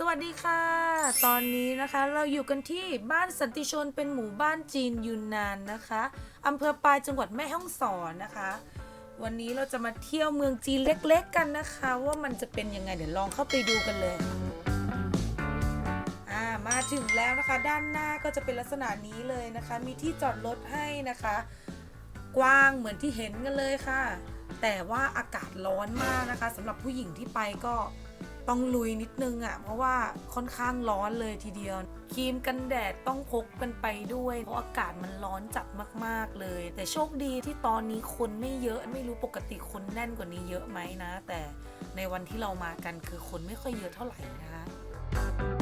สวัสดีค่ะ ตอนนี้นะคะเราอยู่กันที่บ้านสันติชนเป็นหมู่บ้านจีนยูนนานนะคะอำเภอปลายจังหวัดแม่ฮ่องสอนนะคะ วันนี้เราจะมาเที่ยวเมืองจีนเล็กๆกันนะคะ ว่ามันจะเป็นยังไงเดี๋ยวลองเข้าไปดูกันเลยอ่ามาถึงแล้วนะคะ ด้านหน้าก็จะเป็นลักษณะนี้เลยนะคะ มีที่จอดรถให้นะคะ กว้างเหมือนที่เห็นกันเลยค่ะ แต่ว่าอากาศร้อนมากนะคะสำหรับผู้หญิงที่ไปก็ ต้องลุยนิดนึงอะ่ะ เพราะว่าค่อนข้างร้อนเลยทีเดียว ครีมกันแดดต้องพกกันไปด้วย เพราะอากาศมันร้อนจัดมาก ๆเลย แต่โชคดีที่ตอนนี้คนไม่เยอะไม่รู้ปกติคนแน่นกว่านี้เยอะไหมนะ แต่ในวันที่เรามากันคือคนไม่ค่อยเยอะเท่าไหร่นะคะ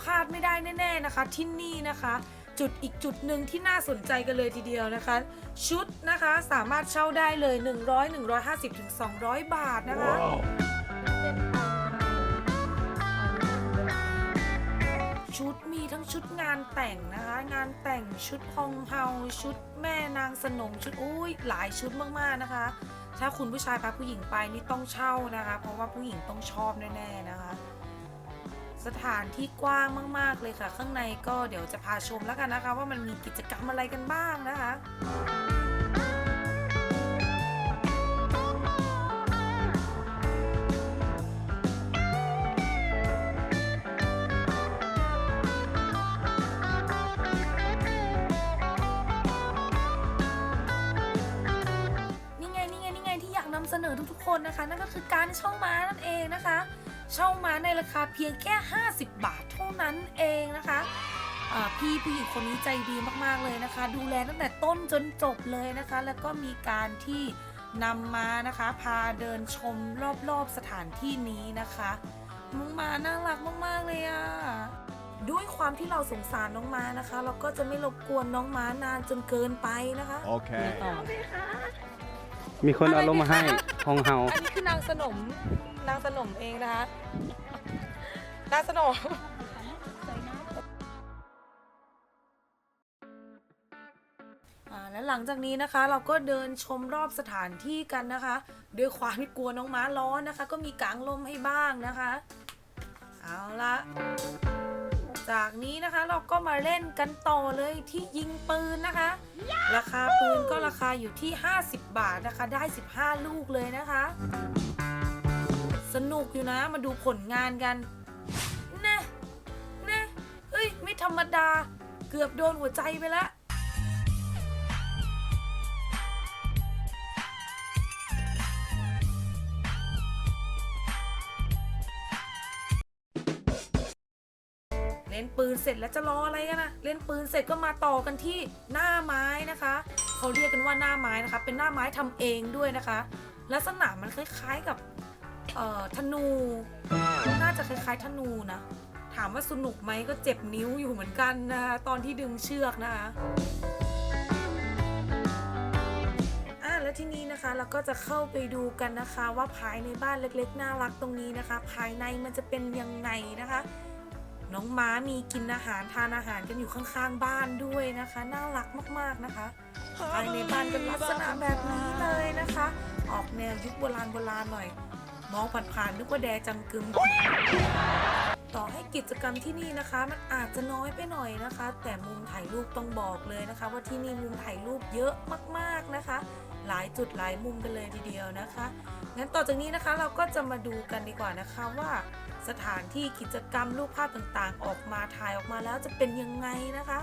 พลาดไม่ได้แน่ ๆนะคะ ที่นี่นะคะ จุดอีกจุดหนึ่งที่น่าสนใจกันเลยทีเดียวนะคะ ชุดนะคะสามารถเช่าได้เลย 100 150ถึง200 บาทนะคะชุดมีทั้งชุดงานแต่งนะคะ งานแต่งชุดฮองเฮาชุดแม่นางสนมชุดอุ้ยหลายชุดมากๆนะคะ ถ้าคุณผู้ชายพาผู้หญิงไปนี่ต้องเช่านะคะ เพราะว่าผู้หญิงต้องชอบแน่ๆนะคะ สถานที่กว้างมาก ๆ เลยค่ะ ข้างในก็เดี๋ยวจะพาชมแล้วกันนะคะ ว่ามันมีกิจกรรมอะไรกันบ้างนะคะนี่ไงนี่ไงนี่ไงที่อยากนำเสนอทุกๆคนนะคะ นั่นก็คือการช่าม้านั่นเองนะคะ เช่าม้าในราคาเพียงแค่ 50 บาทเท่านั้นเองนะคะอ่าพี่ผู้หญิงคนนี้ใจดีมากๆเลยนะคะ ดูแลตั้งแต่ต้นจนจบเลยนะคะ แล้วก็มีการที่นำมานะคะพาเดินชมรอบๆสถานที่นี้นะคะน้องม้าน่ารักมากๆเลยอะด้วยความที่เราสงสารน้องม้านะคะ เราก็จะไม่รบกวนน้องม้านานจนเกินไปนะคะ Okay. มีค นเอาลงมาให้ฮองเฮา อันนี้คือนางสนม นางสนมเองนะคะ นางสนม อ่าแล้วหลังจากนี้นะคะ เราก็เดินชมรอบสถานที่กันนะคะด้วยความที่กลัวน้องม้าร้อนนะคะ ก็มีกางลมให้บ้างนะคะ เอาละ จากนี้นะคะเราก็มาเล่นกันต่อเลยที่ยิงปืนนะคะ ราคาปืนก็ราคาอยู่ที่ 50 บาทนะคะ ได้ 15 ลูกเลยนะคะ สนุกอยู่นะมาดูผลงานกันแน่แน่เฮ้ย ไม่ธรรมดา เกือบโดนหัวใจไปแล้ว เล่นปืนเสร็จแล้วจะรออะไรกันนะเล่นปืนเสร็จก็มาต่อกันที่หน้าไม้นะคะเขาเรียกกันว่าหน้าไม้นะคะ เป็นหน้าไม้ทำเองด้วยนะคะ ลักษณะมันคล้ายๆกับเอ่อธนู น่าจะคล้ายๆธนูนะถามว่าสนุกไหมก็เจ็บนิ้วอยู่เหมือนกันนะคะตอนที่ดึงเชือกนะคะแล้วที่นี้นะคะเราก็จะเข้าไปดูกันนะคะว่าภายในบ้านเล็กๆ น่ารักตรงนี้นะคะ ภายในมันจะเป็นยังไงนะคะ น้องม้ามีกินอาหารทานอาหารกันอยู่ข้างๆบ้านด้วยนะคะ น่ารักมากๆนะคะภายในบ้านเป็นลักษณะแบบนี้เลยนะคะ ออกแนวยุคโบราณโบราณหน่อย มองผ่านๆนึกว่าแดจังกึมต่อให้กิจกรรมที่นี่นะคะ มันอาจจะน้อยไปหน่อยนะคะ แต่มุมถ่ายรูปต้องบอกเลยนะคะ ว่าที่นี่มุมถ่ายรูปเยอะมากๆนะคะ หลายจุดหลายมุมกันเลยทีเดียวนะคะงั้นต่อจากนี้นะคะเราก็จะมาดูกันดีกว่านะคะว่า สถานที่กิจกรรมรูปภาพต่างๆ ออกมาถ่ายออกมาแล้วจะเป็นยังไงนะคะ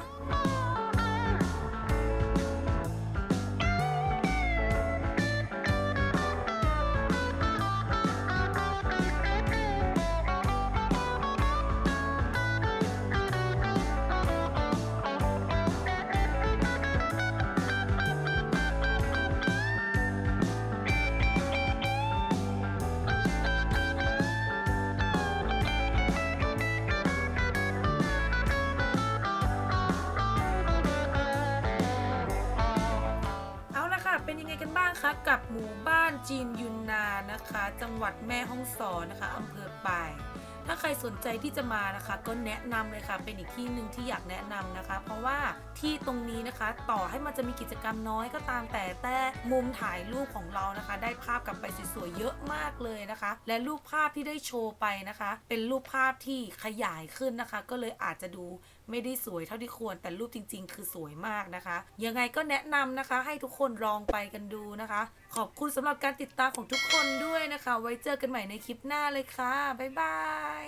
นะคะกับหมู่บ้านจีนยุนนานะคะ จังหวัดแม่ฮ่องสอนนะคะอำเภอปายถ้าใครสนใจที่จะมานะคะ ก็แนะนำเลยค่ะ เป็นอีกที่หนึ่งที่อยากแนะนำนะคะ เพราะว่าที่ตรงนี้นะคะ ต่อให้มันจะมีกิจกรรมน้อยก็ตามแต่แต่มุมถ่ายรูปของเรานะคะ ได้ภาพกลับไปสวยๆเยอะมากเลยนะคะ และรูปภาพที่ได้โชว์ไปนะคะ เป็นรูปภาพที่ขยายขึ้นนะคะ ก็เลยอาจจะดู ไม่ได้สวยเท่าที่ควรแต่รูปจริง ๆ คือสวยมากนะคะ ยังไงก็แนะนำนะคะ ให้ทุกคนลองไปกันดูนะคะ ขอบคุณสำหรับการติดตามของทุกคนด้วยนะคะ ไว้เจอกันใหม่ในคลิปหน้าเลยค่ะบ๊ายบาย